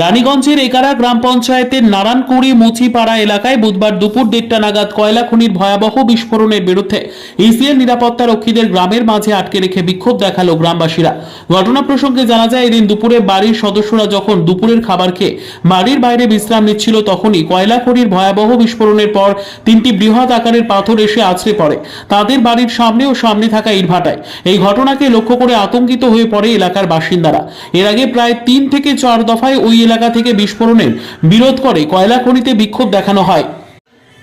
রানীগঞ্জের একারা গ্রাম পঞ্চায়েতের নারায়ণকুড়ি মুচিপাড়া এলাকায় বুধবার দুপুর দেড়টা নাগাদ কয়লা খনির ভয়াবহ বিস্ফোরণের বিরুদ্ধে ইসিএল নিরাপত্তা রক্ষীদের গ্রামের মাঝে আটকে রেখে বিক্ষোভ দেখাল গ্রামবাসীরা। ঘটনা প্রসঙ্গে জানা যায়, এদিন দুপুরে বাড়ির সদস্যরা যখন দুপুরের খাবার খেয়ে বাড়ির বাইরে বিশ্রাম নিচ্ছিল, তখনই কয়লা খনির ভয়াবহ বিস্ফোরণের পর তিনটি বৃহৎ আকারের পাথর এসে আছড়ে পড়ে। তাদের বাড়ির সামনে ও সামনে থাকা ইটভাটায় এই ঘটনাকে লক্ষ্য করে আতঙ্কিত হয়ে পড়ে এলাকার বাসিন্দারা। এর আগে প্রায় তিন থেকে চার দফায় ওই এলাকা থেকে বিস্ফোরণের বিরোধ করে কয়লা খনিতে বিক্ষোভ দেখানো হয়।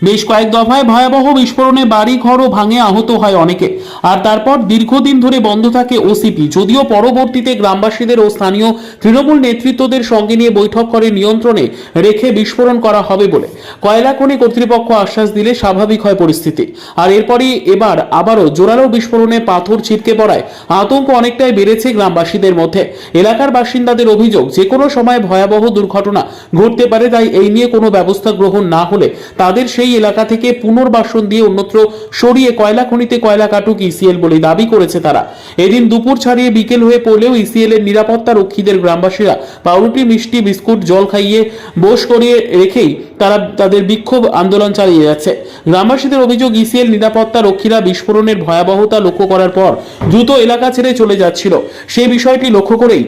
বেশ কয়েক দফায় ভয়াবহ বিস্ফোরণে বাড়ি ঘরও ভাঙে আহত হয় অনেকে। আর তারপর দীর্ঘদিন ধরে বন্ধ থাকে ওসিপি যদিও পরবর্তীতে গ্রামবাসীদের ও স্থানীয় তৃণমূল নেতৃত্বদের সঙ্গে নিয়ে বৈঠক করে নিয়ন্ত্রণে রেখে বিস্ফোরণ করা হবে বলে। কয়লা খনি কর্তৃপক্ষ আশ্বাস দিলে স্বাভাবিক হয় পরিস্থিতি। আর এরপরই এবার আবারও জোরালো বিস্ফোরণে পাথর ছিটকে পড়ায় আতঙ্ক অনেকটাই বেড়েছে গ্রামবাসীদের মধ্যে। এলাকার বাসিন্দাদের অভিযোগ যে কোনো সময় ভয়াবহ দুর্ঘটনা ঘটতে পারে, তাই এই নিয়ে কোনো ব্যবস্থা গ্রহণ না হলে তাদের সেই এলাকা থেকে পুনর্বাসন দিয়ে অন্যত্র সরিয়ে কয়লা খনিতে কয়লা কাটুক ইসিএল বলে দাবি করেছে তারা। এদিন দুপুর ছাড়িয়ে বিকেল হয়ে পড়লেও ইসিএল এর নিরাপত্তা রক্ষীদের গ্রামবাসীরা পাউরুটি, মিষ্টি, বিস্কুট, জল খাইয়ে বোস করিয়ে রেখেই তারা তাদের বিক্ষোভ আন্দোলন চালিয়ে যাচ্ছে। গ্রামবাসীদের অভিযোগ, ইসিএল নিরাপত্তা রক্ষীরা বিস্ফোরণের ভয়াবহতা লক্ষ্য করার পর দ্রুত এলাকা ছেড়ে চলে যাচ্ছিল। সেই বিষয়টি লক্ষ্য করেই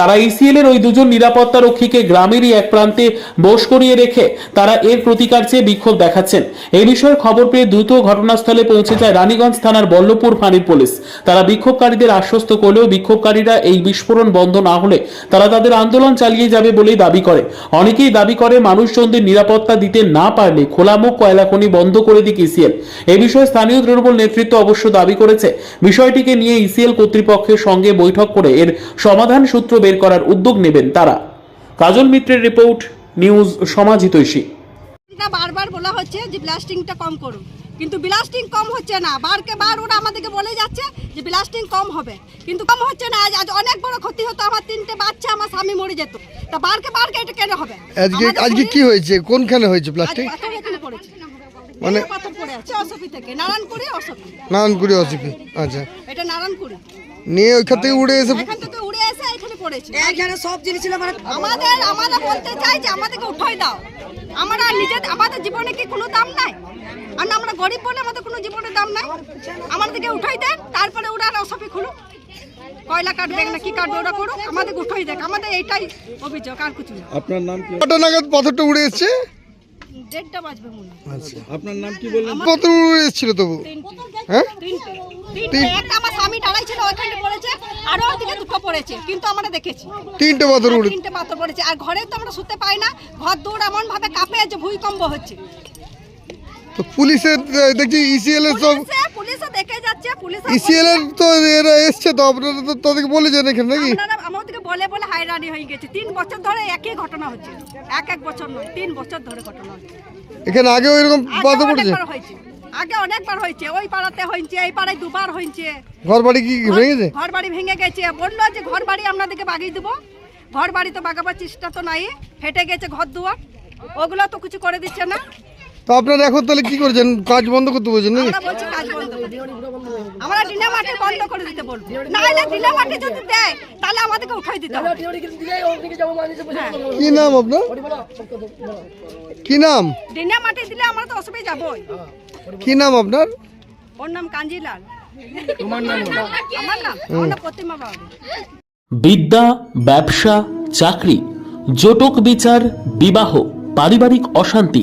তারা ইসিএল এর ওই দুজন নিরাপত্তা রক্ষীকে গ্রামেরই এক প্রান্তে বোস করিয়ে রেখে তারা এর প্রতিকার চেয়ে বিক্ষোভ দেখাচ্ছেন। এই বিষয়ে খবর পেয়ে দ্রুত ঘটনাস্থলে পৌঁছে যায় রানীগঞ্জ থানার বল্লভপুর ফাঁড়ির পুলিশ। তারা বিক্ষোভকারীদের আশ্বস্ত করলেও বিক্ষোভকারীরা এই বিস্ফোরণ বন্ধ না হলে তারা তাদের আন্দোলন চালিয়ে যাবে বলেই দাবি করে। অনেকেই দাবি করে মানুষজনদের নিরাপত্তা দিতে না পারলে খোলামুখ কয়লা খনি বন্ধ করে দিক ইসিএল। এ বিষয়ে স্থানীয় তৃণমূল নেতৃত্ব অবশ্য দাবি করেছে। বিষয়টিকে নিয়ে ইসিএল কর্তৃপক্ষের সঙ্গে বৈঠক করে এর সমাধান সূত্র বের করার উদ্যোগ নেবেন তারা। কাজল মিত্রের রিপোর্ট নিউজ সমাজিতৈষী বারবার বলা হচ্ছে যে ব্লাস্টিংটা কম করুন। কিন্তু ব্লাস্টিং কম হচ্ছে না। বারকে বার ওরা আমাদেরকে বলে যাচ্ছে যে ব্লাস্টিং কম হবে। কিন্তু কম হচ্ছে না। আজ আজ অনেক বড় ক্ষতি হতো। আমার তিনটে বাচ্চা আমার স্বামী মরে যেত। তা বারকে বারকে এটা কেন হবে? আজকে আজকে কি হয়েছে? কোনখানে হয়েছে প্লাস্টিক মানে- পাথর পড়ে আছে। অসফি থেকে। নারায়ণপুরে আচ্ছা। এটা নারায়ণপুরে। নিয়ে ওইখান থেকে উড়ে এসে সব জিনিস ছিল মানে আমাদের আমরা বলতে চাই যে আমাদেরকে উঠাই দাও। আমরা নিজের আমাদের জীবনে কি কোনো দাম নাই? আর আমরা গরিব বলে আমাদের কোনো জীবনের দাম নাই? আমাদেরকে উঠাই দেন তারপরে ওরা অসফি খুলুক। কয়লা কাটবে না কি কাটবে ওরা করুক আমাদের উঠাই দেখ আমাদের এইটাই অভিযোগ আর কিছু না। কটা নাগাদ পাথরটা উড়ে এসছে? দেড়টা বাজবে মনে হয়। আচ্ছা। আপনার নাম কি বললেন? উড়ে এসেছিল তবু। হ্যাঁ? তিনটে। তিনটে। একটা আমার স্বামী দাঁড়াই ছিল ওইখানে পড়েছে আরও ওদিকে দুটো পড়েছে কিন্তু আমরা দেখেছি। তিনটে পাথর আর উড়ে তিনটে পাথর পড়েছে। আর ঘরে তো আমরা শুতে পাই না ঘর দৌড় এমন ভাবে কাঁপে যে ভূমিকম্প হচ্ছে। তো পুলিশের আহ, দেখছি ইসিএল এর সব পুলিশে পুলিশে দেখে যাচ্ছে পুলিশ ইসিএল এর তো এরা এসছে তো আপনারা তো তাদেরকে বলেছেন এখানে নাকি? আপনারা হাইরানি হয়ে গেছে। তিন বছর ধরে একই ঘটনা হচ্ছে। এক এক বছর নয় তিন বছর ধরে ঘটনা হচ্ছে। এখানে আগে পড়েছে অনেকবার হয়েছে। আগে অনেকবার হয়েছে। ওই পাড়াতে হয়েছে এই পাড়ায় দুবার হয়েছে। ঘর বাড়ি কি ভেঙেছে ঘর বাড়ি ভেঙে গেছে। বলল যে ঘর বাড়ি আপনাদেরকে বাগিয়ে দেবো। ঘর বাড়ি তো বাগাবার চেষ্টা তো নাই। ফেটে গেছে ঘর দুয়ার ওগুলো তো কিছু করে দিচ্ছে না। তো আপনারা এখন তাহলে কি করেছেন? কাজ বন্ধ করতে বলছেন নাকি? আমরা বলছি কাজ বন্ধ করে দিতে। আমরা ডিনা মাটি বন্ধ করে দিতে বলব। না ডিনা মাটি যদি দেয় তাহলে আমাদেরকে উঠাই দিতে হবে। কি নাম আপনার? কি নাম? ডিনা মাটি দিলে আমরা তো অসুবিধা যাবোই। কি নাম আপনার? ওর নাম কাঞ্জিলাল। আমার নাম? আমার নাম প্রতিমা বাবু বিদ্যা ব্যবসা চাকরি জটক বিচার বিবাহ পারিবারিক অশান্তি